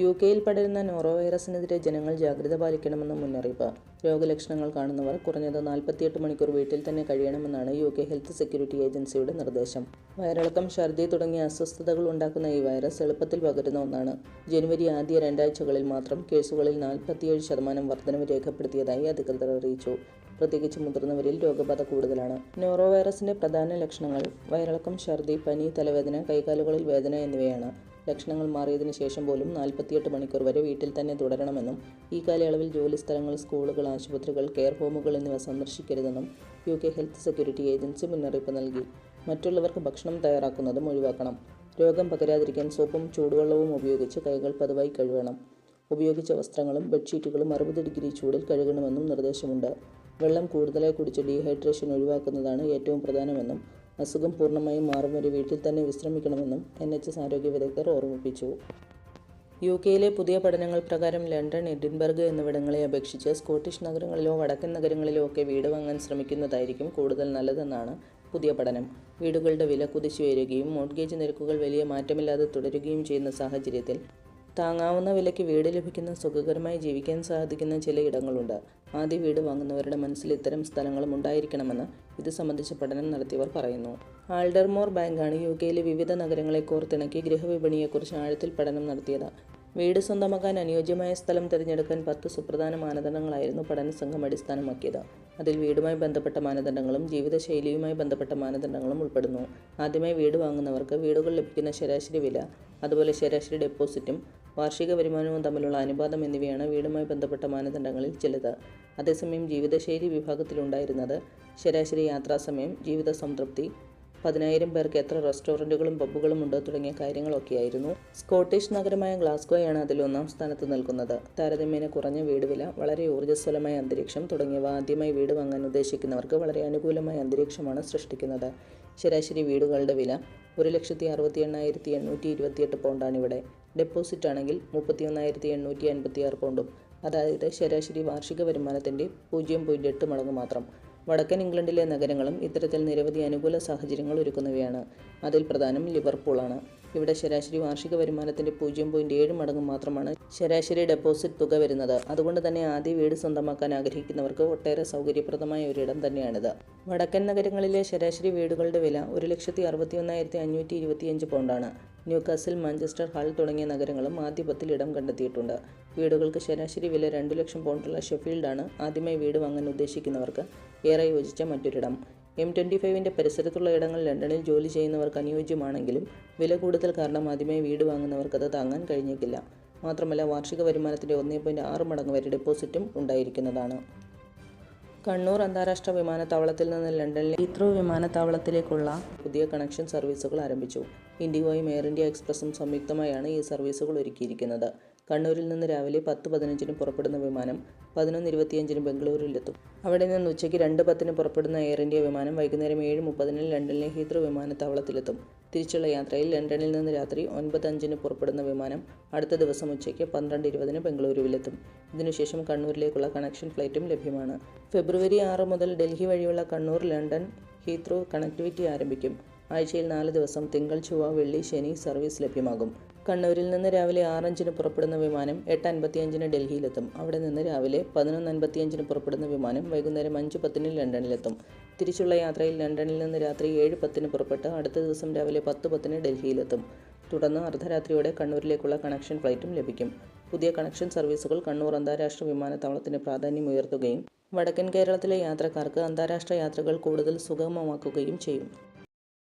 U കെയിൽ പടരുന്ന noro വൈറസിനെതിരെ ജനങ്ങൾ ജാഗ്രത പാലിക്കണമെന്ന് മുന്നറിയിപ്പ്. രോഗലക്ഷണങ്ങൾ കാണുന്നവർ കുറഞ്ഞത് നാൽപ്പത്തിയെട്ട് മണിക്കൂർ വീട്ടിൽ തന്നെ കഴിയണമെന്നാണ് യു കെ ഹെൽത്ത് സെക്യൂരിറ്റി ഏജൻസിയുടെ നിർദ്ദേശം. വയറിളക്കം ഛർദി തുടങ്ങിയ അസ്വസ്ഥതകൾ ഉണ്ടാക്കുന്ന ഈ വൈറസ് എളുപ്പത്തിൽ പകരുന്ന ഒന്നാണ്. ജനുവരി ആദ്യ രണ്ടാഴ്ചകളിൽ മാത്രം കേസുകളിൽ നാൽപ്പത്തിയേഴ് ശതമാനം വർധനവ് രേഖപ്പെടുത്തിയതായി അധികൃതർ അറിയിച്ചു. പ്രത്യേകിച്ച് മുതിർന്നവരിൽ രോഗബാധ കൂടുതലാണ്. നോറോ വൈറസിന്റെ പ്രധാന ലക്ഷണങ്ങൾ വയറിളക്കം ഛർദി പനി തലവേദന കൈകാലുകളിൽ വേദന എന്നിവയാണ്. ലക്ഷണങ്ങൾ മാറിയതിനു ശേഷം പോലും നാൽപ്പത്തിയെട്ട് മണിക്കൂർ വരെ വീട്ടിൽ തന്നെ തുടരണമെന്നും ഈ കാലയളവിൽ ജോലിസ്ഥലങ്ങൾ സ്കൂളുകൾ ആശുപത്രികൾ കെയർ ഹോമുകൾ എന്നിവ സന്ദർശിക്കരുതെന്നും U K health security agency മുന്നറിയിപ്പ് നൽകി. മറ്റുള്ളവർക്ക് ഭക്ഷണം തയ്യാറാക്കുന്നതും ഒഴിവാക്കണം. രോഗം പകരാതിരിക്കാൻ സോപ്പും ചൂടുവെള്ളവും ഉപയോഗിച്ച് കൈകൾ പതിവായി കഴുകണം. ഉപയോഗിച്ച വസ്ത്രങ്ങളും ബെഡ്ഷീറ്റുകളും അറുപത് ഡിഗ്രി ചൂടിൽ കഴുകണമെന്നും നിർദ്ദേശമുണ്ട്. വെള്ളം കൂടുതലായി കുടിച്ച് ഡീഹൈഡ്രേഷൻ ഒഴിവാക്കുന്നതാണ് ഏറ്റവും പ്രധാനമെന്നും അസുഖം പൂർണമായും മാറും വരെ വീട്ടിൽ തന്നെ വിശ്രമിക്കണമെന്നും എൻ എച്ച് എസ് ആരോഗ്യ വിദഗ്ധർ ഓർമ്മിപ്പിച്ചു. യു കെയിലെ പുതിയ പഠനങ്ങൾ പ്രകാരം ലണ്ടൻ എഡിൻബർഗ് എന്നിവിടങ്ങളെ അപേക്ഷിച്ച് സ്കോട്ടിഷ് നഗരങ്ങളിലോ വടക്കൻ നഗരങ്ങളിലോ ഒക്കെ വീട് വാങ്ങാൻ ശ്രമിക്കുന്നതായിരിക്കും കൂടുതൽ നല്ലതെന്നാണ് പുതിയ പഠനം. വീടുകളുടെ വില കുതിച്ചു വരികയും മോർഗേജ് നിരക്കുകൾ വലിയ മാറ്റമില്ലാതെ തുടരുകയും ചെയ്യുന്ന സാഹചര്യത്തിൽ താങ്ങാവുന്ന വിലയ്ക്ക് വീട് ലഭിക്കുന്ന സുഖകരമായി ജീവിക്കാൻ സാധിക്കുന്ന ചില ഇടങ്ങളുണ്ട്. ആദ്യ വീട് വാങ്ങുന്നവരുടെ മനസ്സിൽ ഇത്തരം സ്ഥലങ്ങളും ഉണ്ടായിരിക്കണമെന്ന് ഇത് സംബന്ധിച്ച പഠനം നടത്തിയവർ പറയുന്നു. ആൾഡർമോർ ബാങ്കാണ് യു കെയിലെ വിവിധ നഗരങ്ങളെ കോർത്തിണക്കി ഗൃഹവിപണിയെക്കുറിച്ച് ആഴത്തിൽ പഠനം നടത്തിയത്. വീട് സ്വന്തമാക്കാൻ അനുയോജ്യമായ സ്ഥലം തിരഞ്ഞെടുക്കാൻ പത്ത് സുപ്രധാന മാനദണ്ഡങ്ങളായിരുന്നു പഠന സംഘം അടിസ്ഥാനമാക്കിയത്. അതിൽ വീടുമായി ബന്ധപ്പെട്ട മാനദണ്ഡങ്ങളും ജീവിതശൈലിയുമായി ബന്ധപ്പെട്ട മാനദണ്ഡങ്ങളും ഉൾപ്പെടുന്നു. ആദ്യമായി വീട് വാങ്ങുന്നവർക്ക് വീടുകൾ ലഭിക്കുന്ന ശരാശരി വില അതുപോലെ ശരാശരി ഡെപ്പോസിറ്റും വാർഷിക വരുമാനവും തമ്മിലുള്ള അനുപാതം എന്നിവയാണ് വീടുമായി ബന്ധപ്പെട്ട മാനദണ്ഡങ്ങളിൽ ചിലത്. അതേസമയം ജീവിതശൈലി വിഭാഗത്തിലുണ്ടായിരുന്നത് ശരാശരി യാത്രാസമയം ജീവിത സംതൃപ്തി പതിനായിരം പേർക്ക് എത്ര റെസ്റ്റോറന്റുകളും പബ്ബുകളും ഉണ്ട് തുടങ്ങിയ കാര്യങ്ങളൊക്കെയായിരുന്നു. സ്കോട്ടിഷ് നഗരമായ ഗ്ലാസ്ഗോയാണ് അതിൽ ഒന്നാം സ്ഥാനത്ത് നിൽക്കുന്നത്. താരതമ്യേന കുറഞ്ഞ വീടുവില വളരെ ഊർജസ്വലമായ അന്തരീക്ഷം തുടങ്ങിയവ ആദ്യമായി വീട് വാങ്ങാൻ ഉദ്ദേശിക്കുന്നവർക്ക് വളരെ അനുകൂലമായ അന്തരീക്ഷമാണ് സൃഷ്ടിക്കുന്നത്. ശരാശരി വീടുകളുടെ വില ഒരു ലക്ഷത്തി അറുപത്തി എണ്ണായിരത്തി എണ്ണൂറ്റി ഇരുപത്തിയെട്ട് പൗണ്ടാണ് ഇവിടെ. ഡെപ്പോസിറ്റ് ആണെങ്കിൽ മുപ്പത്തി ഒന്നായിരത്തി എണ്ണൂറ്റി അൻപത്തി ആറ് പൗണ്ടും. അതായത് ശരാശരി വാർഷിക വരുമാനത്തിന്റെ പൂജ്യം പോയിന്റ് എട്ട് മടങ്ങ് മാത്രം. വടക്കൻ ഇംഗ്ലണ്ടിലെ നഗരങ്ങളും ഇത്തരത്തിൽ നിരവധി അനുകൂല സാഹചര്യങ്ങൾ ഒരുക്കുന്നവയാണ്. അതിൽ പ്രധാനം ലിവർപൂളാണ് ഇവിടെ ശരാശരി വാർഷിക വരുമാനത്തിന്റെ പൂജ്യം പോയിന്റ് ഏഴ് മടങ്ങ് മാത്രമാണ് ശരാശരി ഡെപ്പോസിറ്റ് തുക വരുന്നത്. അതുകൊണ്ട് തന്നെ ആദ്യ വീട് സ്വന്തമാക്കാൻ ആഗ്രഹിക്കുന്നവർക്ക് ഒട്ടേറെ സൗകര്യപ്രദമായ ഒരിടം തന്നെയാണിത്. വടക്കൻ നഗരങ്ങളിലെ ശരാശരി വീടുകളുടെ വില ഒരു ലക്ഷത്തി അറുപത്തി ഒന്നായിരത്തി അഞ്ഞൂറ്റി ഇരുപത്തിയഞ്ച് പൗണ്ടാണ്. ന്യൂകാസിൽ മാഞ്ചസ്റ്റർ ഹാൾ തുടങ്ങിയ നഗരങ്ങളും ആദ്യ പത്തിൽ ഇടം കണ്ടെത്തിയിട്ടുണ്ട്. വീടുകൾക്ക് ശരാശരി വില രണ്ടു ലക്ഷം പൗണ്ടുള്ള ഷെഫീൽഡാണ് ആദ്യമായി വീട് വാങ്ങാൻ ഉദ്ദേശിക്കുന്നവർക്ക് ഏറെ യോജിച്ച മറ്റൊരിടം. എം ട്വന്റി ഫൈവിന്റെ പരിസരത്തുള്ള ഇടങ്ങൾ ലണ്ടനിൽ ജോലി ചെയ്യുന്നവർക്ക് അനുയോജ്യമാണെങ്കിലും വില കൂടുതൽ കാരണം ആദ്യമായി വീട് വാങ്ങുന്നവർക്ക് അത് താങ്ങാൻ കഴിഞ്ഞേക്കില്ല. മാത്രമല്ല വാർഷിക വരുമാനത്തിന്റെ ഒന്നേ പോയിന്റ് ആറ് മടങ്ങ് വരെ ഡെപ്പോസിറ്റും ഉണ്ടായിരിക്കുന്നതാണ്. കണ്ണൂർ അന്താരാഷ്ട്ര വിമാനത്താവളത്തിൽ നിന്ന് ലണ്ടനിലെ ഹീത്രോ വിമാനത്താവളത്തിലേക്കുള്ള പുതിയ കണക്ഷൻ സർവീസുകൾ ആരംഭിച്ചു. ഇൻഡിഗോയും എയർ ഇന്ത്യ എക്സ്പ്രസും സംയുക്തമായാണ് ഈ സർവീസുകൾ ഒരുക്കിയിരിക്കുന്നത്. കണ്ണൂരിൽ നിന്ന് രാവിലെ പത്ത് പതിനഞ്ചിന് പുറപ്പെടുന്ന വിമാനം പതിനൊന്ന് ഇരുപത്തിയഞ്ചിന് ബംഗളൂരുവിലെത്തും. അവിടെ നിന്ന് ഉച്ചയ്ക്ക് രണ്ട് പത്തിന് പുറപ്പെടുന്ന എയർ ഇന്ത്യ വിമാനം വൈകുന്നേരം ഏഴ് മുപ്പതിന് ലണ്ടനിലെ ഹീത്രോ വിമാനത്താവളത്തിലെത്തും. തിരിച്ചുള്ള യാത്രയിൽ ലണ്ടനിൽ നിന്ന് രാത്രി ഒൻപത് അഞ്ചിന് പുറപ്പെടുന്ന വിമാനം അടുത്ത ദിവസം ഉച്ചയ്ക്ക് പന്ത്രണ്ട് ഇരുപതിന് ബംഗളൂരുവിലെത്തും. ഇതിനുശേഷം കണ്ണൂരിലേക്കുള്ള കണക്ഷൻ ഫ്ലൈറ്റും ലഭ്യമാണ്. ഫെബ്രുവരി ആറ് മുതൽ ഡൽഹി വഴിയുള്ള കണ്ണൂർ ലണ്ടൻ ഹീത്രോ കണക്ടിവിറ്റി ആരംഭിക്കും. ആഴ്ചയിൽ നാല് ദിവസം തിങ്കൾ ചൊവ്വ വെള്ളി ശനി സർവീസ് ലഭ്യമാകും. കണ്ണൂരിൽ നിന്ന് രാവിലെ ആറഞ്ചിന് പുറപ്പെടുന്ന വിമാനം എട്ട് അൻപത്തിയഞ്ചിന് ഡൽഹിയിലെത്തും. അവിടെ നിന്ന് രാവിലെ പതിനൊന്ന് അൻപത്തിയഞ്ചിന് പുറപ്പെടുന്ന വിമാനം വൈകുന്നേരം അഞ്ച് പത്തിന് ലണ്ടനിലെത്തും. തിരിച്ചുള്ള യാത്രയിൽ ലണ്ടനിൽ നിന്ന് രാത്രി ഏഴ് പത്തിന് പുറപ്പെട്ട് അടുത്ത ദിവസം രാവിലെ പത്ത് പത്തിന് ഡൽഹിയിലെത്തും. തുടർന്ന് അർദ്ധരാത്രിയോടെ കണ്ണൂരിലേക്കുള്ള കണക്ഷൻ ഫ്ലൈറ്റും ലഭിക്കും. പുതിയ കണക്ഷൻ സർവീസുകൾ കണ്ണൂർ അന്താരാഷ്ട്ര വിമാനത്താവളത്തിന് പ്രാധാന്യം ഉയർത്തുകയും വടക്കൻ കേരളത്തിലെ യാത്രക്കാർക്ക് അന്താരാഷ്ട്ര യാത്രകൾ കൂടുതൽ സുഗമമാക്കുകയും ചെയ്യും.